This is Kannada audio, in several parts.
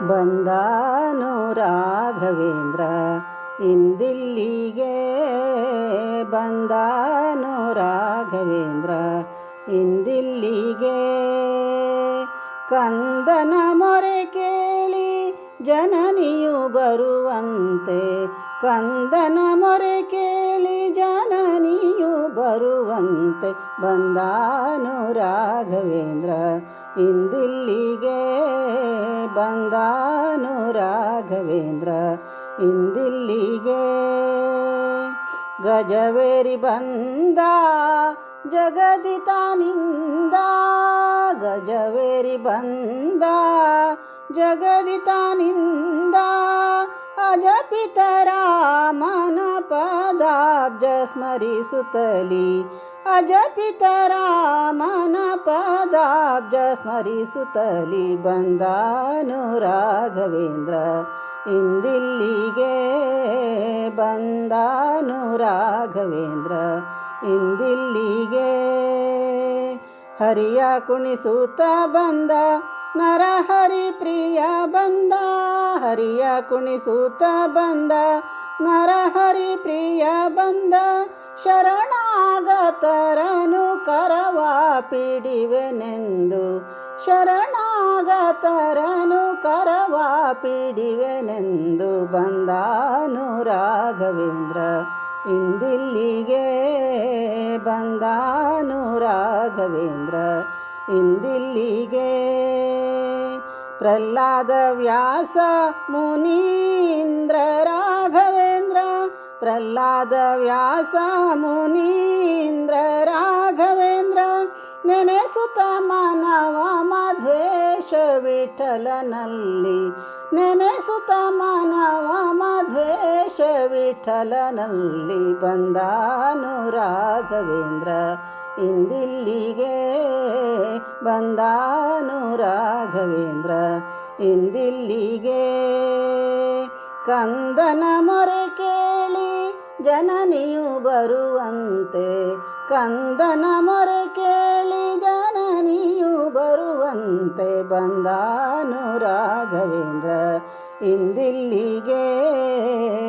ಬಂದಾನು ರಾಘವೇಂದ್ರ ಇಂದಿಲ್ಲಿಗೆ ಬಂದಾನು ರಾಘವೇಂದ್ರ ಇಂದಿಲ್ಲಿಗೆ ಕಂದನ ಮೊರೆ ಕೇಳಿ ಜನನಿಯು ಬರುವಂತೆ ಕಂದನ ಮೊರೆ ಕೇಳಿ ಜನನಿಯು ಬರುವಂತೆ ಬಂದಾನು ರಾಘವೇಂದ್ರ. ಇಂದಿಲ್ಲಿಗೆ ಬಂದಾನು ರಾಘವೇಂದ್ರ. ಇಂದಿಲ್ಲಿಗೆ ಗಜವೇರಿ ಬಂದ ಜಗದಿತಾನಿಂದ ಗಜವೇರಿ ಬಂದ ಜಗದಿತಾನಿಂದ ಅಜಪಿತ ರಾಮನ ಪದಾಬ್ಜ ಸ್ಮರಿಸುತ್ತಲಿ ಅಜಪಿತ ರಾಮನ ಪದಾಬ್ಜ ಸ್ಮರಿಸುತ್ತಲಿ ಬಂದಾನು ರಾಘವೇಂದ್ರ, ಇಂದಿಲ್ಲಿಗೆ ಬಂದಾನು ರಾಘವೇಂದ್ರ, ಇಂದಿಲ್ಲಿಗೆ ಹರಿಯ ಕುಣಿಸುತ್ತ ಬಂದ ನರಹರಿ ಪ್ರಿಯ ಕುಣಿಸುತ್ತ ಬಂದ, ನರಹರಿ ಪ್ರಿಯ ಬಂದ, ಶರಣಾಗತರನು ಕರವಾ ಪಿಡಿವೆನೆಂದು. ಶರಣಾಗತರನು ಕರವಾ ಪಿಡಿವೆನೆಂದು ಬಂದಾನು ರಾಘವೇಂದ್ರ. ಇಂದಿಲ್ಲಿಗೆ ಬಂದಾನು ರಾಘವೇಂದ್ರ. ಇಂದಿಲ್ಲಿಗೆ ಪ್ರಹ್ಲಾದ ವ್ಯಾಸ ಮುನೀಂದ್ರ ರಾಘವೇಂದ್ರ, ಪ್ರಹ್ಲಾದ ವ್ಯಾಸ ಮುನೀಂದ್ರ ರಾಘವೇಂದ್ರ, ನೆನೆಸುತ್ತ ಮಾನವ ಮಧ್ವೇಶ ವಿಠಲನಲ್ಲಿ, ನೆನೆಸುತ್ತ ಮಾನವ ಮಧ್ವೇಶ ವಿಠಲನಲ್ಲಿ ಬಂದಾನು ರಾಘವೇಂದ್ರ. ಇಂದಿಲ್ಲಿಗೆ ಬಂದಾನು ರಾಘವೇಂದ್ರ, ಇಂದಿಲ್ಲಿಗೆ? ಕಂದನ ಮೊರೆ ಕೇಳಿ ಜನನಿಯು ಬರುವಂತೆ, ಕಂದನ ಮೊರೆ ಕೇಳಿ ಜನನಿಯು ಬರುವಂತೆ ಬಂದಾನು ರಾಘವೇಂದ್ರ, ಇಂದಿಲ್ಲಿಗೆ?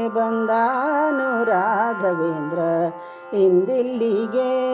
ಬಂದಾನು ರಾಘವೇಂದ್ರ, ಇಂದಿಲ್ಲಿಗೆ?